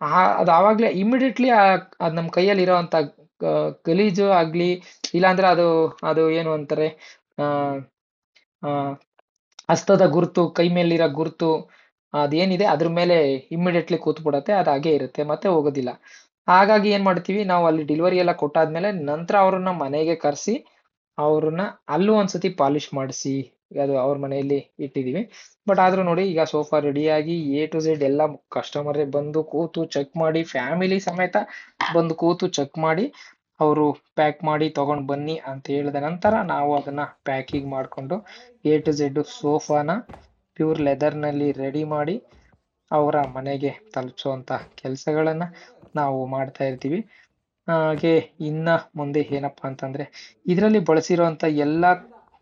ಆ ಅದು ಆವಾಗ್ಲೇ ಇಮಿಡಿಯೇಟ್ಲಿ ಅದು ನಮ್ಮ ಕೈಯಲ್ಲಿ ಇರೋವಂಥ ಗಲೀಜು ಆಗಲಿ, ಇಲ್ಲಾಂದ್ರೆ ಅದು ಅದು ಏನು ಅಂತಾರೆ ಹಸ್ತದ ಗುರುತು, ಕೈ ಮೇಲಿರೋ ಗುರುತು, ಅದೇನಿದೆ, ಅದ್ರ ಮೇಲೆ ಇಮಿಡಿಯೇಟ್ಲಿ ಕೂತ್ ಬಿಡತ್ತೆ, ಅದು ಹಾಗೆ ಇರುತ್ತೆ, ಮತ್ತೆ ಹೋಗೋದಿಲ್ಲ. ಹಾಗಾಗಿ ಏನು ಮಾಡ್ತೀವಿ, ನಾವು ಅಲ್ಲಿ ಡೆಲಿವರಿ ಎಲ್ಲ ಕೊಟ್ಟಾದ್ಮೇಲೆ ನಂತರ ಅವ್ರನ್ನ ಮನೆಗೆ ಕರೆಸಿ, ಅವ್ರನ್ನ ಅಲ್ಲೂ ಒಂದ್ಸತಿ ಪಾಲಿಶ್ ಮಾಡಿಸಿ ಅದು ಅವ್ರ ಮನೆಯಲ್ಲಿ ಇಟ್ಟಿದೀವಿ. ಬಟ್ ಆದರೂ ನೋಡಿ, ಈಗ ಸೋಫಾ ರೆಡಿಯಾಗಿ ಎ ಟು ಝೆಡ್ ಎಲ್ಲ ಕಸ್ಟಮರೇ ಬಂದು ಕೂತು ಚೆಕ್ ಮಾಡಿ ಫ್ಯಾಮಿಲಿ ಸಮೇತ ಬಂದು ಕೂತು ಚೆಕ್ ಮಾಡಿ, ಅವರು ಪ್ಯಾಕ್ ಮಾಡಿ ತಗೊಂಡು ಬನ್ನಿ ಅಂತ ಹೇಳಿದ ನಂತರ ನಾವು ಅದನ್ನ ಪ್ಯಾಕಿಂಗ್ ಮಾಡಿಕೊಂಡು ಎ ಟು ಝೆಡ್ ಸೋಫಾನ ಪ್ಯೂರ್ ಲೆದರ್ನಲ್ಲಿ ರೆಡಿ ಮಾಡಿ ಅವರ ಮನೆಗೆ ತಲುಪಿಸುವಂತ ಕೆಲಸಗಳನ್ನು ನಾವು ಮಾಡ್ತಾ ಇರ್ತೀವಿ. ಹಾಗೆ ಇನ್ನ ಮುಂದೆ ಏನಪ್ಪ ಅಂತಂದ್ರೆ, ಇದರಲ್ಲಿ ಬಳಸಿರುವಂತ ಎಲ್ಲಾ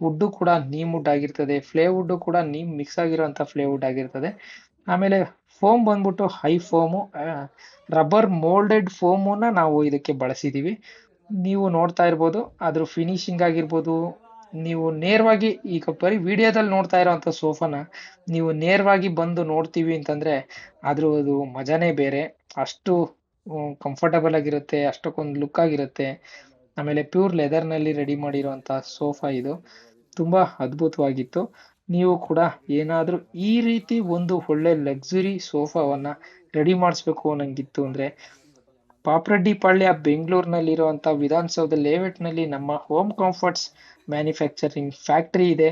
ವುಡ್ ಕೂಡ ನೀಮ್ ವುಡ್ ಆಗಿರ್ತದೆ ಫ್ಲೇ ವುಡ್ ಕೂಡ ನೀಮ್ ಮಿಕ್ಸ್ ಆಗಿರುವಂತ ಫ್ಲೇ ವುಡ್ ಆಗಿರ್ತದೆ. ಆಮೇಲೆ ಫೋಮ್ ಬಂದ್ಬಿಟ್ಟು ಹೈ ಫೋಮು ರಬ್ಬರ್ ಮೋಲ್ಡೆಡ್ ಫೋಮನ್ನ ನಾವು ಇದಕ್ಕೆ ಬಳಸಿದೀವಿ. ನೀವು ನೋಡ್ತಾ ಇರ್ಬೋದು, ಅದ್ರ ಫಿನಿಶಿಂಗ್ ಆಗಿರ್ಬೋದು, ನೀವು ನೇರವಾಗಿ ಈಗ ಬರೀ ವಿಡಿಯೋದಲ್ಲಿ ನೋಡ್ತಾ ಇರೋವಂಥ ಸೋಫಾನ ನೀವು ನೇರವಾಗಿ ಬಂದು ನೋಡ್ತೀವಿ ಅಂತಂದ್ರೆ ಅದ್ರದ್ದು ಮಜಾನೇ ಬೇರೆ. ಅಷ್ಟು ಕಂಫರ್ಟಬಲ್ ಆಗಿರುತ್ತೆ, ಅಷ್ಟಕ್ಕೊಂದು ಲುಕ್ ಆಗಿರುತ್ತೆ. ಆಮೇಲೆ ಪ್ಯೂರ್ ಲೆದರ್ನಲ್ಲಿ ರೆಡಿ ಮಾಡಿರುವಂಥ ಸೋಫಾ ಇದು ತುಂಬಾ ಅದ್ಭುತವಾಗಿತ್ತು. ನೀವು ಕೂಡ ಏನಾದರೂ ಈ ರೀತಿ ಒಂದು ಒಳ್ಳೆ ಲಕ್ಸುರಿ ಸೋಫಾವನ್ನ ರೆಡಿ ಮಾಡಿಸ್ಬೇಕು ಅನ್ನಂಗಿತ್ತು ಅಂದ್ರೆ ಪಾಪ್ರೆಡ್ಡಿ ಪಾಳ್ಯ ಬೆಂಗಳೂರಿನಲ್ಲಿರುವಂತ ವಿಧಾನಸೌಧ ಲೇಔಟ್ನಲ್ಲಿ ನಮ್ಮ ಹೋಮ್ ಕಂಫರ್ಟ್ಸ್ ಮ್ಯಾನುಫ್ಯಾಕ್ಚರಿಂಗ್ ಫ್ಯಾಕ್ಟರಿ ಇದೆ.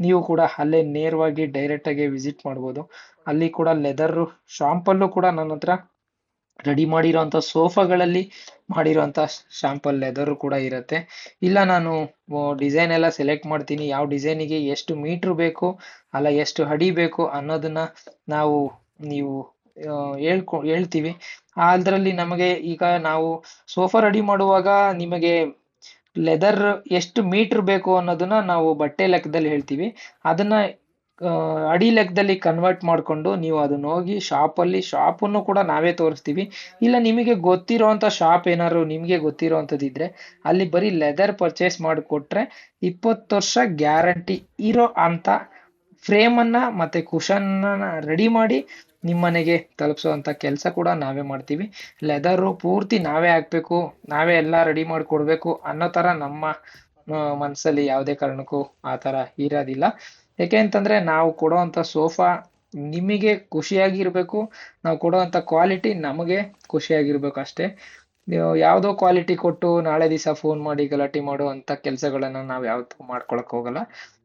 ನೀವು ಕೂಡ ಅಲ್ಲೇ ನೇರವಾಗಿ ಡೈರೆಕ್ಟ್ ಆಗಿ ವಿಸಿಟ್ ಮಾಡ್ಬೋದು. ಅಲ್ಲಿ ಕೂಡ ಲೆದರ್ ಶಾಂಪಲ್ಲು ಕೂಡ ನನ್ನ ಹತ್ರ ರೆಡಿ ಮಾಡಿರೋಂಥ ಸೋಫಾಗಳಲ್ಲಿ ಮಾಡಿರೋಂಥ ಶಾಂಪಲ್ ಲೆದರು ಕೂಡ ಇರುತ್ತೆ. ಇಲ್ಲ ನಾನು ಡಿಸೈನ್ ಎಲ್ಲ ಸೆಲೆಕ್ಟ್ ಮಾಡ್ತೀನಿ. ಯಾವ ಡಿಸೈನಿಗೆ ಎಷ್ಟು ಮೀಟ್ರ್ ಬೇಕು, ಅಲ್ಲ ಎಷ್ಟು ಅಡಿ ಬೇಕು ಅನ್ನೋದನ್ನ ನಾವು, ನೀವು ಹೇಳ್ಕೊ, ಹೇಳ್ತೀವಿ. ಅದರಲ್ಲಿ ನಮಗೆ ಈಗ ನಾವು ಸೋಫಾ ರೆಡಿ ಮಾಡುವಾಗ ನಿಮಗೆ ಲೆದರ್ ಎಷ್ಟು ಮೀಟರ್ ಬೇಕು ಅನ್ನೋದನ್ನ ನಾವು ಬಟ್ಟೆ ಲೆಕ್ಕದಲ್ಲಿ ಹೇಳ್ತೀವಿ. ಅದನ್ನ ಅಡಿ ಲೆಕ್ಕದಲ್ಲಿ ಕನ್ವರ್ಟ್ ಮಾಡಿಕೊಂಡು ನೀವು ಅದನ್ನ ಹೋಗಿ ಶಾಪಲ್ಲಿ ಶಾಪನ್ನು ಕೂಡ ನಾವೇ ತೋರಿಸ್ತೀವಿ. ಇಲ್ಲ ನಿಮಗೆ ಗೊತ್ತಿರೋವಂಥ ಶಾಪ್ ಏನಾದ್ರು ನಿಮಗೆ ಗೊತ್ತಿರೋವಂಥದ್ದಿದ್ದರೆ ಅಲ್ಲಿ ಬರೀ ಲೆದರ್ ಪರ್ಚೇಸ್ ಮಾಡಿಕೊಟ್ರೆ ಇಪ್ಪತ್ತು ವರ್ಷ ಗ್ಯಾರಂಟಿ ಇರೋ ಅಂತ ಫ್ರೇಮನ್ನು ಮತ್ತೆ ಕುಶನ್ನ ರೆಡಿ ಮಾಡಿ ನಿಮ್ಮ ಮನೆಗೆ ತಲುಪಿಸುವಂತ ಕೆಲಸ ಕೂಡ ನಾವೇ ಮಾಡ್ತೀವಿ. ಲೆದರು ಪೂರ್ತಿ ನಾವೇ ಹಾಕ್ಬೇಕು, ನಾವೇ ಎಲ್ಲ ರೆಡಿ ಮಾಡಿ ಕೊಡಬೇಕು ಅನ್ನೋ ಥರ ನಮ್ಮ ಮನಸ್ಸಲ್ಲಿ ಯಾವುದೇ ಕಾರಣಕ್ಕೂ ಆ ಥರ ಇರೋದಿಲ್ಲ. ಯಾಕೆ ಅಂತಂದ್ರೆ ನಾವು ಕೊಡೋವಂಥ ಸೋಫಾ ನಿಮಗೆ ಖುಷಿಯಾಗಿರಬೇಕು, ನಾವು ಕೊಡೋವಂಥ ಕ್ವಾಲಿಟಿ ನಮಗೆ ಖುಷಿಯಾಗಿರ್ಬೇಕು ಅಷ್ಟೇ. ನೀವು ಯಾವುದೋ ಕ್ವಾಲಿಟಿ ಕೊಟ್ಟು ನಾಳೆ ದಿವಸ ಫೋನ್ ಮಾಡಿ, ಗಲಾಟೆ ಮಾಡುವಂಥ ಕೆಲಸಗಳನ್ನ ನಾವು ಯಾವತ್ತೂ ಮಾಡ್ಕೊಳಕ್ ಹೋಗಲ್ಲ.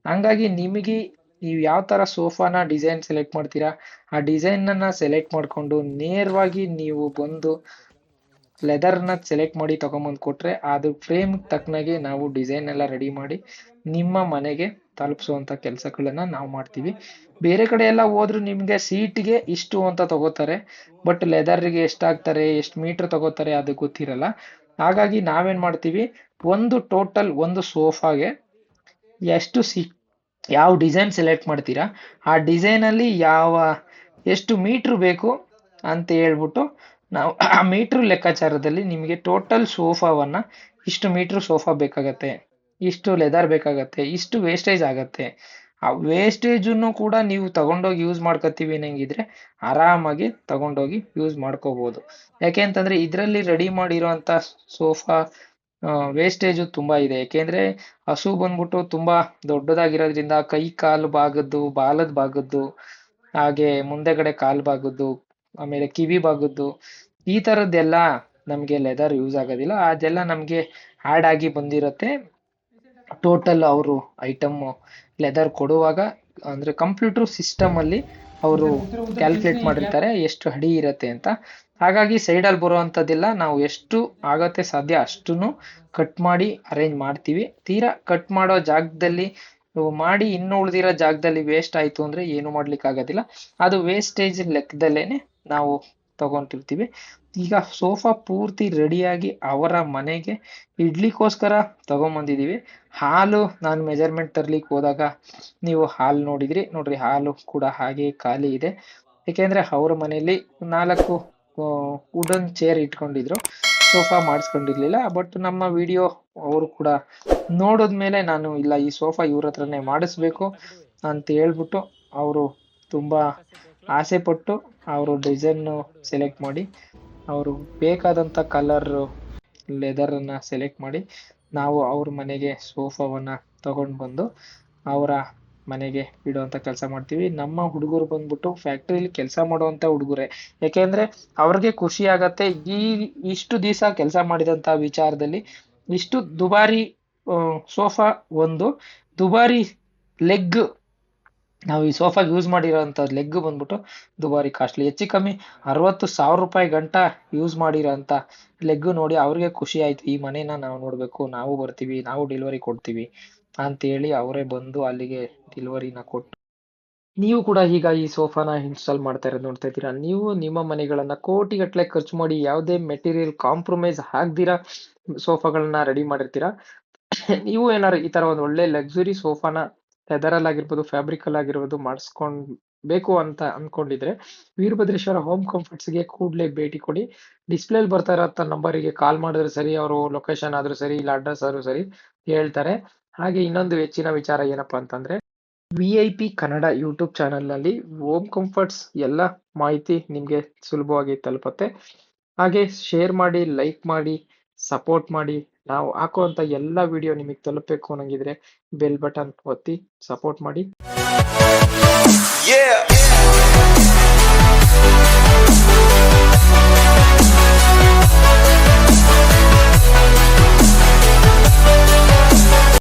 ಹಂಗಾಗಿ ನಿಮಗೆ ನೀವು ಯಾವ ತರ ಸೋಫಾನ ಡಿಸೈನ್ ಸೆಲೆಕ್ಟ್ ಮಾಡ್ತೀರಾ, ಆ ಡಿಸೈನ್ ಅನ್ನ ಸೆಲೆಕ್ಟ್ ಮಾಡ್ಕೊಂಡು ನೇರವಾಗಿ ನೀವು ಬಂದು ಲೆದರ್ನ ಸೆಲೆಕ್ಟ್ ಮಾಡಿ ತಗೊಂಬಂದು ಕೊಟ್ರೆ ಅದು ಫ್ರೇಮ್ ತಕ್ಕನಾಗೆ ನಾವು ಡಿಸೈನ್ ಎಲ್ಲ ರೆಡಿ ಮಾಡಿ ನಿಮ್ಮ ಮನೆಗೆ ತಲುಪಿಸುವಂತ ಕೆಲಸಗಳನ್ನ ನಾವು ಮಾಡ್ತೀವಿ. ಬೇರೆ ಕಡೆ ಎಲ್ಲ ಹೋದ್ರು ನಿಮ್ಗೆ ಸೀಟ್ಗೆ ಇಷ್ಟು ಅಂತ ತಗೋತಾರೆ ಬಟ್ ಲೆದರ್ಗೆ ಎಷ್ಟಾಗ್ತಾರೆ ಎಷ್ಟು ಮೀಟರ್ ತಗೋತಾರೆ ಅದು ಗೊತ್ತಿರಲ್ಲ. ಹಾಗಾಗಿ ನಾವೇನು ಮಾಡ್ತೀವಿ, ಒಂದು ಟೋಟಲ್ ಒಂದು ಸೋಫಾಗೆ ಎಷ್ಟು ಸಿ ಯಾವ ಡಿಸೈನ್ ಸೆಲೆಕ್ಟ್ ಮಾಡ್ತೀರಾ, ಆ ಡಿಸೈನ್ ಅಲ್ಲಿ ಯಾವ, ಎಷ್ಟು ಮೀಟ್ರ್ ಬೇಕು ಅಂತ ಹೇಳ್ಬಿಟ್ಟು ನಾವು ಆ ಮೀಟ್ರ್ ಲೆಕ್ಕಾಚಾರದಲ್ಲಿ ನಿಮಗೆ ಟೋಟಲ್ ಸೋಫಾವನ್ನ ಇಷ್ಟು ಮೀಟ್ರ್ ಸೋಫಾ ಬೇಕಾಗತ್ತೆ. ಇಷ್ಟು ಲೆದರ್ ಬೇಕಾಗತ್ತೆ, ಇಷ್ಟು ವೇಸ್ಟೇಜ್ ಆಗತ್ತೆ. ಆ ವೇಸ್ಟೇಜನ್ನು ಕೂಡ ನೀವು ತಗೊಂಡೋಗಿ ಯೂಸ್ ಮಾಡ್ಕೊತೀವಿ ಅನ್ನಂಗಿದ್ರೆ ಆರಾಮಾಗಿ ತಗೊಂಡೋಗಿ ಯೂಸ್ ಮಾಡ್ಕೋಬೋದು. ಯಾಕೆ ಅಂತಂದ್ರೆ ಇದರಲ್ಲಿ ರೆಡಿ ಮಾಡಿರೋಂಥ ಸೋಫಾ ವೇಸ್ಟೇಜು ತುಂಬ ಇದೆ. ಯಾಕೆಂದ್ರೆ ಹಸು ಬಂದ್ಬಿಟ್ಟು ತುಂಬ ದೊಡ್ಡದಾಗಿರೋದ್ರಿಂದ ಕೈ ಕಾಲು ಭಾಗದ್ದು, ಬಾಲದ ಭಾಗದ್ದು, ಹಾಗೆ ಮುಂದೆಗಡೆ ಕಾಲು ಭಾಗದ್ದು, ಆಮೇಲೆ ಕಿವಿ ಭಾಗದ್ದು, ಈ ಥರದ್ದೆಲ್ಲ ನಮಗೆ ಲೆದರ್ ಯೂಸ್ ಆಗೋದಿಲ್ಲ. ಅದೆಲ್ಲ ನಮಗೆ ಆಗಿ ಬಂದಿರತ್ತೆ. ಟೋಟಲ್ ಅವರು ಐಟಮ್ ಲೆದರ್ ಕೊಡುವಾಗ ಅಂದ್ರೆ ಕಂಪ್ಯೂಟರ್ ಸಿಸ್ಟಮ್ ಅಲ್ಲಿ ಅವರು ಕ್ಯಾಲ್ಕುಲೇಟ್ ಮಾಡಿರ್ತಾರೆ ಎಷ್ಟು ಅಡಿ ಇರತ್ತೆ ಅಂತ. ಹಾಗಾಗಿ ಸೈಡ್ ಅಲ್ಲಿ ಬರುವಂತದ್ದೆಲ್ಲ ನಾವು ಎಷ್ಟು ಆಗತ್ತೆ ಸಾಧ್ಯ ಅಷ್ಟು ಕಟ್ ಮಾಡಿ ಅರೇಂಜ್ ಮಾಡ್ತೀವಿ. ತೀರಾ ಕಟ್ ಮಾಡೋ ಜಾಗದಲ್ಲಿ ಮಾಡಿ ಇನ್ನು ಉಳಿದಿರೋ ಜಾಗದಲ್ಲಿ ವೇಸ್ಟ್ ಆಯ್ತು ಅಂದ್ರೆ ಏನು ಮಾಡ್ಲಿಕ್ಕೆ ಆಗೋದಿಲ್ಲ ಅದು ವೇಸ್ಟೇಜ್ ಲೆಕ್ಕದಲ್ಲೇನೆ ನಾವು ತಗೊಂತಿರ್ತೀವಿ. ಈಗ ಸೋಫಾ ಪೂರ್ತಿ ರೆಡಿಯಾಗಿ ಅವರ ಮನೆಗೆ ಇಡ್ಲಿಕ್ಕೋಸ್ಕರ ತಗೊಂಬಂದಿದ್ದೀವಿ ಹಾಲು ನಾನು ಮೆಜರ್ಮೆಂಟ್ ತರ್ಲಿಕ್ಕೆ ಹೋದಾಗ ನೀವು ಹಾಲು ನೋಡಿದ್ರಿ. ನೋಡ್ರಿ ಹಾಲು ಕೂಡ ಹಾಗೆ ಖಾಲಿ ಇದೆ. ಯಾಕೆಂದ್ರೆ ಅವ್ರ ಮನೆಯಲ್ಲಿ ನಾಲ್ಕು ವುಡನ್ ಚೇರ್ ಇಟ್ಕೊಂಡಿದ್ರು. ಸೋಫಾ ಮಾಡಿಸ್ಕೊಂಡಿರ್ಲಿಲ್ಲ. ಬಟ್ ನಮ್ಮ ವಿಡಿಯೋ ಅವರು ಕೂಡ ನೋಡಿದ್ಮೇಲೆ ನಾನು, ಇಲ್ಲ ಈ ಸೋಫಾ ಇವ್ರ ಹತ್ರನೇ ಮಾಡಿಸ್ಬೇಕು ಅಂತ ಹೇಳ್ಬಿಟ್ಟು ಅವರು ತುಂಬಾ ಆಸೆ ಪಟ್ಟು ಅವರು ಡಿಸೈನ್ ಸೆಲೆಕ್ಟ್ ಮಾಡಿ, ಅವರು ಬೇಕಾದಂತ ಕಲರ್ ಲೆದರ್ ಅನ್ನ ಸೆಲೆಕ್ಟ್ ಮಾಡಿ, ನಾವು ಅವ್ರ ಮನೆಗೆ ಸೋಫಾವನ್ನ ತಗೊಂಡ್ ಬಂದು ಅವರ ಮನೆಗೆ ಇಡುವಂತ ಕೆಲಸ ಮಾಡ್ತೀವಿ. ನಮ್ಮ ಹುಡುಗರು ಬಂದ್ಬಿಟ್ಟು ಫ್ಯಾಕ್ಟ್ರಿಲಿ ಕೆಲಸ ಮಾಡುವಂತ ಹುಡುಗರೇ. ಯಾಕೆಂದ್ರೆ ಅವ್ರಿಗೆ ಖುಷಿ ಆಗತ್ತೆ. ಈ ಇಷ್ಟು ದಿವಸ ಕೆಲಸ ಮಾಡಿದಂತ ವಿಚಾರದಲ್ಲಿ ಇಷ್ಟು ದುಬಾರಿ ಸೋಫಾ ಒಂದು ದುಬಾರಿ ಲೆಗ್ ನಾವು ಈ ಸೋಫಾಗೆ ಯೂಸ್ ಮಾಡಿರೋಂಥ ಲೆಗ್ ಬಂದ್ಬಿಟ್ಟು ದುಬಾರಿ ಕಾಸ್ಟ್ಲಿ ಹೆಚ್ಚು ಕಮ್ಮಿ ಅರವತ್ತು ಸಾವಿರ ರೂಪಾಯಿ ಗಂಟ ಯೂಸ್ ಮಾಡಿರೋಂಥ ಲೆಗ್ ನೋಡಿ ಅವ್ರಿಗೆ ಖುಷಿ ಆಯ್ತು. ಈ ಮನೇನ ನಾವು ನೋಡಬೇಕು, ನಾವು ಬರ್ತೀವಿ, ನಾವು ಡೆಲಿವರಿ ಕೊಡ್ತೀವಿ ಅಂತೇಳಿ ಅವರೇ ಬಂದು ಅಲ್ಲಿಗೆ ಡೆಲಿವರಿನ ಕೊಟ್ಟು. ನೀವು ಕೂಡ ಈಗ ಈ ಸೋಫಾನ ಇನ್ಸ್ಟಾಲ್ ಮಾಡ್ತಾ ಇರೋದು ನೋಡ್ತಾ ಇದ್ದೀರಾ? ನೀವು ನಿಮ್ಮ ಮನೆಗಳನ್ನ ಕೋಟಿಗಟ್ಟಲೆ ಖರ್ಚು ಮಾಡಿ ಯಾವುದೇ ಮೆಟೀರಿಯಲ್ ಕಾಂಪ್ರಮೈಸ್ ಆಗ್ದಿರಾ? ಸೋಫಾಗಳನ್ನ ರೆಡಿ ಮಾಡಿರ್ತೀರಾ? ನೀವು ಏನಾರು ಈ ತರ ಒಂದು ಒಳ್ಳೆ ಲಕ್ಸುರಿ ಸೋಫಾನ ಲೆದರ್ ಅಲ್ಲಿ ಆಗಿರ್ಬೋದು ಫ್ಯಾಬ್ರಿಕ್ ಅಲ್ಲಿ ಆಗಿರ್ಬೋದು ಮಾಡಿಸ್ಕೊಂಡ್ ಬೇಕು ಅಂತ ಅನ್ಕೊಂಡಿದ್ರೆ ವೀರಭದ್ರೇಶ್ವರ ಹೋಮ್ ಕಂಫರ್ಟ್ಸ್ಗೆ ಕೂಡಲೇ ಭೇಟಿ ಕೊಡಿ. ಡಿಸ್ಪ್ಲೇಲಿ ಬರ್ತಾ ಇರೋ ನಂಬರಿಗೆ ಕಾಲ್ ಮಾಡಿದ್ರೆ ಸರಿ, ಅವರು ಲೊಕೇಶನ್ ಆದ್ರೂ ಸರಿ, ಇಲ್ಲ ಅಡ್ರೆಸ್ ಆದ್ರೂ ಸರಿ ಹೇಳ್ತಾರೆ. ಹಾಗೆ ಇನ್ನೊಂದು ಹೆಚ್ಚಿನ ವಿಚಾರ ಏನಪ್ಪಾ ಅಂತಂದ್ರೆ V I P Kannada YouTube ಚಾನೆಲ್ನಲ್ಲಿ ಹೋಮ್ ಕಂಫರ್ಟ್ಸ್ ಎಲ್ಲ ಮಾಹಿತಿ ನಿಮ್ಗೆ ಸುಲಭವಾಗಿ ತಲುಪತ್ತೆ. ಹಾಗೆ ಶೇರ್ ಮಾಡಿ ಲೈಕ್ ಮಾಡಿ ಸಪೋರ್ಟ್ ಮಾಡಿ ನಾವು ಹಾಕುವಂತ ಎಲ್ಲ ವಿಡಿಯೋ ನಿಮಗೆ ತಲುಪಬೇಕು ಅನ್ನಂಗಿದ್ರೆ ಬೆಲ್ ಬಟನ್ ಒತ್ತಿ ಸಪೋರ್ಟ್ ಮಾಡಿ.